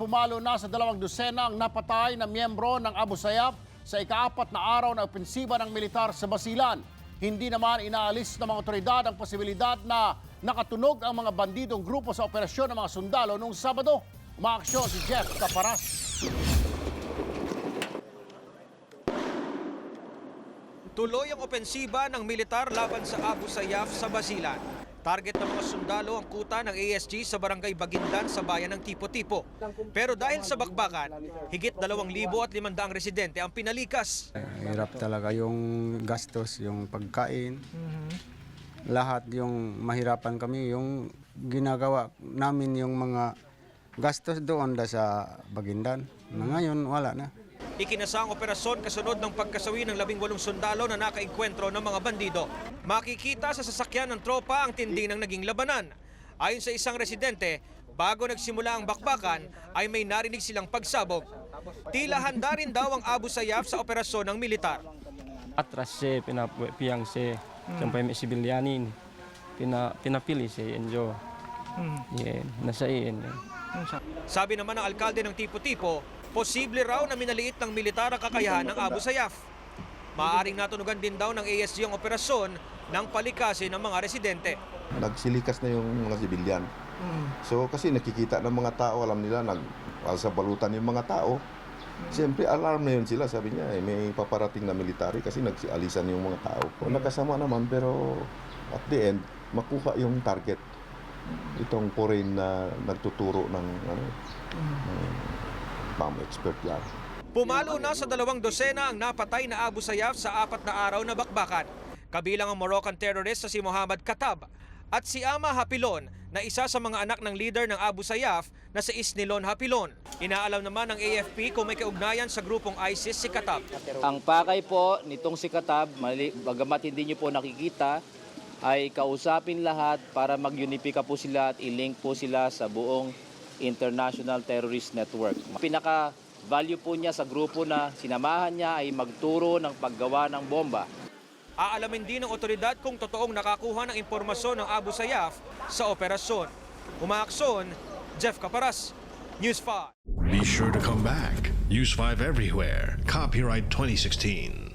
pumalo na sa dalawang dosena ang napatay na miyembro ng Abu Sayyaf sa ikaapat na araw na opensiba ng militar sa Basilan. Hindi naman inaalis ng mga otoridad ang posibilidad na nakatunog ang mga bandidong grupo sa operasyon ng mga sundalo noong Sabado. Umaaksyon si Jeff Caparas. Tuloy ang opensiba ng militar laban sa Abu Sayyaf sa Basilan. Target ng mga sundalo ang kuta ng ASG sa barangay Bagindan sa bayan ng Tipo-Tipo. Pero dahil sa bakbakan, higit 2,500 residente ang pinalikas. Hirap talaga yung gastos, yung pagkain. Lahat yung mahirapan kami, yung ginagawa namin yung mga gastos doon da sa Bagindan. Na ngayon, wala na. Ikinasa ang operasyon kasunod ng pagkasawi ng 18 sundalo na nakaengkwentro ng mga bandido. Makikita sa sasakyan ng tropa ang tindi ng naging labanan. Ayon sa isang residente, bago nagsimula ang bakbakan ay may narinig silang pagsabog. Tila handa rin daw ang Abu Sayyaf sa operasyon ng militar. atras siya, pinapiyang siya. Sampai may sibilyanin. Pina, pinapili siya, enjo. Yeah, nasa iyan. Sabi naman ng alkalde ng Tipo-Tipo, posible raw na minaliit ng militar ang kakayahan ng Abu Sayyaf. Maaring natunugan din daw ng ASG ang operasyon ng palikasin ng mga residente. nagsilikas na yung mga sibilyan. So kasi nakikita ng mga tao, alam nila, nag sa balutan yung mga tao. Siyempre, alarm na yun sila. Sabi niya, eh, may paparating na military kasi nagsialisan yung mga tao. O, nakasama naman, pero at the end, makuha yung target. Itong foreign na nagtuturo ng ano, ng bomb expert yan. Pumalo na sa dalawang dosena ang napatay na Abu Sayyaf sa apat na araw na bakbakan. Kabilang ang Moroccan terrorist na si Muhammad Katab at si Ama Hapilon na isa sa mga anak ng leader ng Abu Sayyaf na si Isnilon Hapilon. Inaalam naman ng AFP kung may kaugnayan sa grupong ISIS si Katab. Ang pakay po nitong si Katab, mali, bagamat hindi nyo po nakikita, ay kausapin lahat para mag-unify po sila at i-link po sila sa buong International Terrorist Network. Pinaka value po niya sa grupo na sinamahan niya ay magturo ng paggawa ng bomba. Aalamin din ng otoridad kung totoong nakakuha ng impormasyon ng Abu Sayyaf sa operasyon. Umaaksyon, Jeff Caparas, News 5. Be sure to come back. Use 5 everywhere. Copyright 2016.